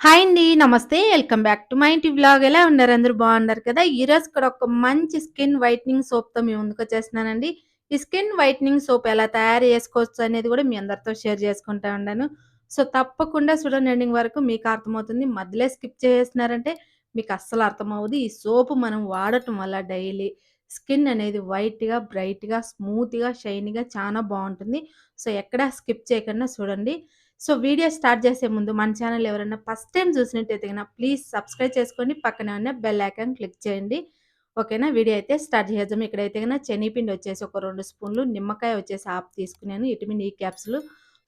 Hi అండి. నమస్తే. Welcome back to my ఇంటి బ్లాగ్ ఎలా ఉన్నారు? అందరూ బాగున్నారు కదా! ఈరోజు కూడా ఒక మంచి స్కిన్ వైట్నింగ్ సోప్‌తో మీ ముందుకొచ్చేస్తున్నానండి. ఈ స్కిన్ వైట్నింగ్ సోప్ ఎలా తయారు చేసుకోవచ్చు అనేది కూడా మీ అందరితో షేర్ చేసుకుంటా ఉన్నాను. సో, తప్పకుండా చూడండి ఎండింగ్ వరకు మీకు అర్థమవుతుంది. మధ్యలో స్కిప్ చేసేసినారంటే మీకు అస్సలు అర్థమవ్వదు. ఈ సోపు మనం వాడటం వల్ల డైలీ స్కిన్ అనేది వైట్‌గా, బ్రైట్‌గా, స్మూత్‌గా, షైనీగా చాలా బాగుంటుంది సో, ఎక్కడా స్కిప్ చేయకుండా చూడండి. సో, వీడియో స్టార్ట్ చేసే ముందు మన ఛానల్ ఎవరైనా ఫస్ట్ టైం చూసినట్టయితే గనక ప్లీజ్ సబ్స్క్రైబ్ చేసుకోండి. పక్కనే ఉన్న బెల్ ఐకాన్ క్లిక్ చేయండి. ఓకేనా? వీడియో అయితే స్టార్ట్ చేద్దాం. ఇక్కడైతే గనక శనగపిండి వచ్చేసి ఒక రెండు స్పూన్లు, నిమ్మకాయ వచ్చేసి ఆపు తీసుకున్నాను. విటమిన్ ఈ క్యాప్సూల్,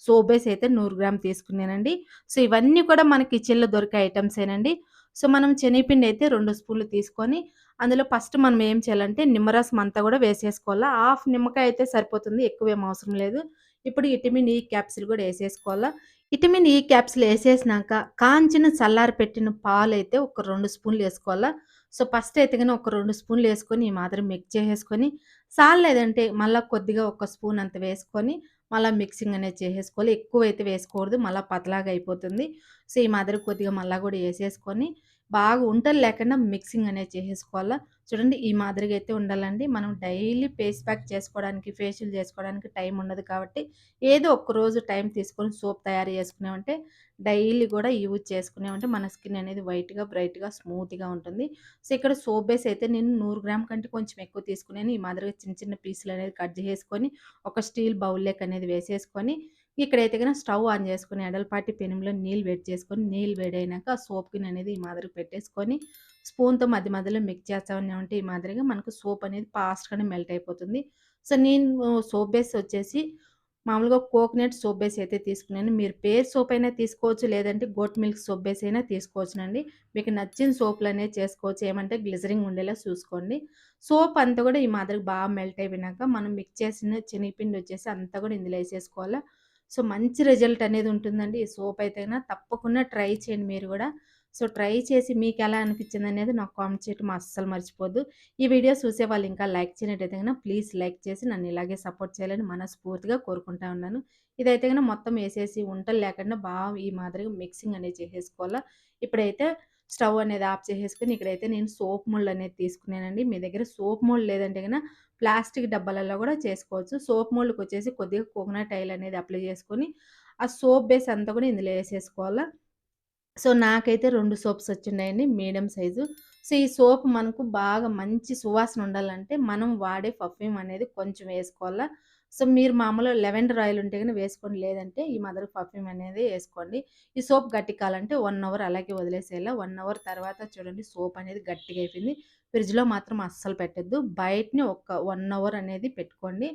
సోబేస్ బేస్ అయితే నూరు గ్రామ్ తీసుకున్నానండి. సో, ఇవన్నీ కూడా మన కిచెన్‌లో దొరికే ఐటమ్సేనండి సో, మనం శనగపిండి అయితే రెండు స్పూన్లు తీసుకొని అందులో ఫస్ట్ మనం ఏం చేయాలంటే నిమ్మరసం అంతా కూడా వేసేసుకోవాలా. హాఫ్ నిమ్మకాయ అయితే సరిపోతుంది. ఎక్కువ ఏం అవసరం లేదు. ఇప్పుడు విటమిన్ e ఈ క్యాప్సిల్ కూడా వేసేసుకోవాలా విటమిన్ e ఈ క్యాప్సిల్ వేసేసినాక కాంచిన చల్లారి పెట్టిన పాలైతే ఒక రెండు స్పూన్లు వేసుకోవాలా సో, ఫస్ట్ అయితే కానీ ఒక రెండు స్పూన్లు వేసుకొని ఈ మాత్రం మిక్స్ చేసేసుకొని చాల్లేదంటే మళ్ళా కొద్దిగా ఒక స్పూన్ అంత వేసుకొని మళ్ళీ మిక్సింగ్ అనేది చేసేసుకోవాలి. ఎక్కువ అయితే వేసుకోకూడదు. మళ్ళీ పతలాగా అయిపోతుంది. సో, ఈ మాదిరి కొద్దిగా మళ్ళీ కూడా వేసేసుకొని బాగా ఉంటలు లేకుండా మిక్సింగ్ అనేది చేసేసుకోవాలా. చూడండి ఈ మాదిరిగా అయితే ఉండాలండి. మనం డైలీ ఫేస్ ప్యాక్ చేసుకోవడానికి, ఫేషియల్ చేసుకోవడానికి టైం ఉండదు కాబట్టి ఏదో ఒక్కరోజు టైం తీసుకొని సోప్ తయారు చేసుకున్నామంటే డైలీ కూడా యూజ్ చేసుకున్నామంటే మన స్కిన్ అనేది వైట్‌గా, బ్రైట్‌గా, స్మూత్‌గా ఉంటుంది. సో, ఇక్కడ సోప్ బేస్ అయితే నేను నూరు గ్రామ్ కంటే కొంచెం ఎక్కువ తీసుకున్నాను. ఈ మాదిరిగా చిన్న చిన్న పీసులు అనేది కట్ చేసుకొని ఒక స్టీల్ బౌల్‌లోకి అనేది వేసేసుకొని ఇక్కడైతే కనుక స్టవ్ ఆన్ చేసుకుని ఎడలపాటి పెనంలో నీళ్ళు వేడి చేసుకొని నీళ్ళు వేడైనాక సోప్ గిన్నె అనేది ఈ మాదిరిగా పెట్టేసుకొని స్పూన్‌తో మధ్య మధ్యలో మిక్స్ చేస్తామని ఉంటే ఈ మాదిరిగా మనకు సోప్ అనేది ఫాస్ట్‌గానే మెల్ట్ అయిపోతుంది. సో, నేను సోప్ బేస్ వచ్చేసి మామూలుగా కోకోనట్ సోప్ బేస్ అయితే తీసుకున్నాను. మీరు పేర్ సోప్ అయినా తీసుకోవచ్చు. లేదంటే గోట్ మిల్క్ సోప్ బేస్ అయినా తీసుకోవచ్చునండి. మీకు నచ్చిన సోప్లు అనేవి చేసుకోవచ్చు. ఏమంటే గ్లిజరింగ్ ఉండేలా చూసుకోండి. సోప్ అంతా కూడా ఈ మాదిరిగా బాగా మెల్ట్ అయిపోయినాక మనం మిక్స్ చేసిన శనగపిండి వచ్చేసి అంతా కూడా ఇందులో వేసేసుకోవాలా సో, మంచి రిజల్ట్ అనేది ఉంటుందండి. ఈ సోప్ అయితే తప్పకుండా ట్రై చేయండి మీరు కూడా. సో, ట్రై చేసి మీకు ఎలా అనిపించిందనేది నాకు కామెంట్ చేయటం అస్సలు మర్చిపోద్దు. ఈ వీడియో చూసే వాళ్ళు ఇంకా లైక్ చేయనట్టయితే గనక ప్లీజ్ లైక్ చేసి నన్ను ఇలాగే సపోర్ట్ చేయాలని మనస్ఫూర్తిగా కోరుకుంటా ఉన్నాను. ఇదైతే గనక మొత్తం వేసేసి ఉంటలు లేకుండా బాగా ఈ మాదిరిగా మిక్సింగ్ అనేది చేసేసుకోవాలా. ఇప్పుడైతే స్టవ్ అనేది ఆఫ్ చేసేసుకుని ఇక్కడైతే నేను సోప్ మోల్డ్ అనేది తీసుకున్నానండి. మీ దగ్గర సోప్ మోల్డ్ లేదంటే కనుక ప్లాస్టిక్ డబ్బాలలో కూడా చేసుకోవచ్చు. సోప్ మోల్డ్‌కి వచ్చేసి కొద్దిగా కోకోనట్ ఆయిల్ అనేది అప్లై చేసుకొని ఆ సోప్ బేస్ అంతా కూడా ఇందులో వేసేసుకోవాలా సో, నాకైతే రెండు సోప్స్ వచ్చినాయండి మీడియం సైజు. సో, ఈ సోప్ మనకు బాగా మంచి సువాసన ఉండాలంటే మనం వాడే పర్ఫ్యూమ్ అనేది కొంచెం వేసుకోవాలా. సో, మీరు మామూలుగా లెవెండర్ ఆయిల్ ఉంటే కానీ వేసుకోండి. లేదంటే ఈ మదర్ పర్ఫ్యూమ్ అనేది వేసుకోండి ఈ సోప్ గట్టికాలంటే వన్ అవర్ అలాగే వదిలేసేలా వన్ అవర్ తర్వాత చూడండి సోప్ అనేది గట్టిగా అయిపోయింది. ఫ్రిడ్జ్‌లో మాత్రం అస్సలు పెట్టద్దు బయటని ఒక వన్ అవర్ అనేది పెట్టుకోండి.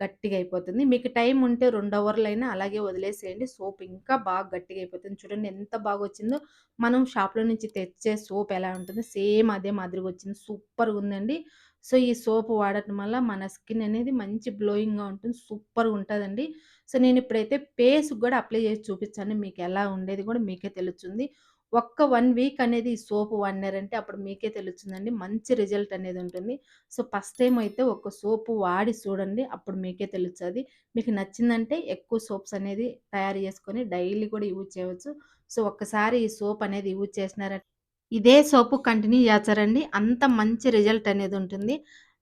గట్టిగా అయిపోతుంది. మీకు టైం ఉంటే రెండు అవర్లు అయినా అలాగే వదిలేసేయండి. సోప్ ఇంకా బాగా గట్టిగా అయిపోతుంది. చూడండి ఎంత బాగా వచ్చిందో మనం షాప్‌లో నుంచి తెచ్చే సోప్ ఎలా ఉంటుందో సేమ్ అదే మాదిరిగా వచ్చింది. సూపర్‌గా ఉందండి. సో, ఈ సోప్ వాడటం వల్ల మన స్కిన్ అనేది మంచి గ్లోయింగ్‌గా ఉంటుంది. సూపర్‌గా ఉంటుందండి సో, నేను ఇప్పుడైతే ఫేస్‌కి కూడా అప్లై చేసి చూపించాను. మీకు ఎలా ఉండేది కూడా మీకే తెలుస్తుంది. ఒక్క వన్ వీక్ అనేది ఈ సోప్ వాడినారంటే అప్పుడు మీకే తెలుస్తుందండి. మంచి రిజల్ట్ అనేది ఉంటుంది. సో, ఫస్ట్ టైం అయితే ఒక సోపు వాడి చూడండి. అప్పుడు మీకే తెలుస్తుంది మీకు నచ్చిందంటే ఎక్కువ సోప్స్ అనేది తయారు చేసుకొని డైలీ కూడా యూజ్ చేయవచ్చు. సో, ఒక్కసారి ఈ సోప్ అనేది యూజ్ చేసినారంటే ఇదే సోపు కంటిన్యూ చేస్తారండి. అంత మంచి రిజల్ట్ అనేది ఉంటుంది.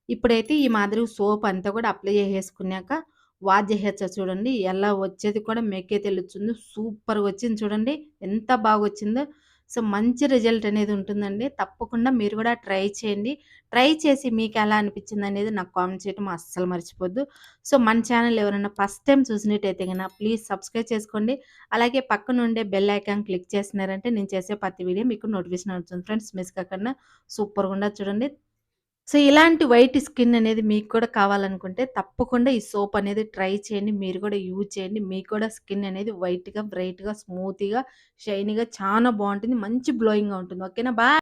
ఇప్పుడైతే ఈ మాదిరి సోప్ అంతా కూడా అప్లై చేసేసుకున్నాక వాష్ చేసేయొచ్చు చూడండి. ఎలా వచ్చేది కూడా మెక్కే తెలుస్తుంది. సూపర్ వచ్చింది చూడండి. ఎంత బాగా వచ్చిందో సో, మంచి రిజల్ట్ అనేది ఉంటుందండి. తప్పకుండా మీరు కూడా ట్రై చేయండి. ట్రై చేసి మీకు ఎలా అనిపించిందనేది నాకు కామెంట్ చేయటం అస్సలు మర్చిపోద్దు. సో, మన ఛానల్ ఎవరైనా ఫస్ట్ టైం చూసినట్టయితే గనక ప్లీజ్ సబ్స్క్రైబ్ చేసుకోండి. అలాగే పక్కనుండే బెల్ ఐకాన్ క్లిక్ చేసినారంటే నేను చేసే ప్రతి వీడియో మీకు నోటిఫికేషన్ అవుతుంది ఫ్రెండ్స్. మిస్ కాకుండా సూపర్‌గా ఉండదు చూడండి. సో, ఇలాంటి వైట్ స్కిన్ అనేది మీకు కూడా కావాలనుకుంటే తప్పకుండా ఈ సోప్ అనేది ట్రై చేయండి. మీరు కూడా యూజ్ చేయండి. మీకు కూడా స్కిన్ అనేది వైట్‌గా, బ్రైట్‌గా, స్మూత్గా షైనీగా చాలా బాగుంటుంది మంచి గ్లోయింగ్‌గా ఉంటుంది. ఓకేనా? బాయ్.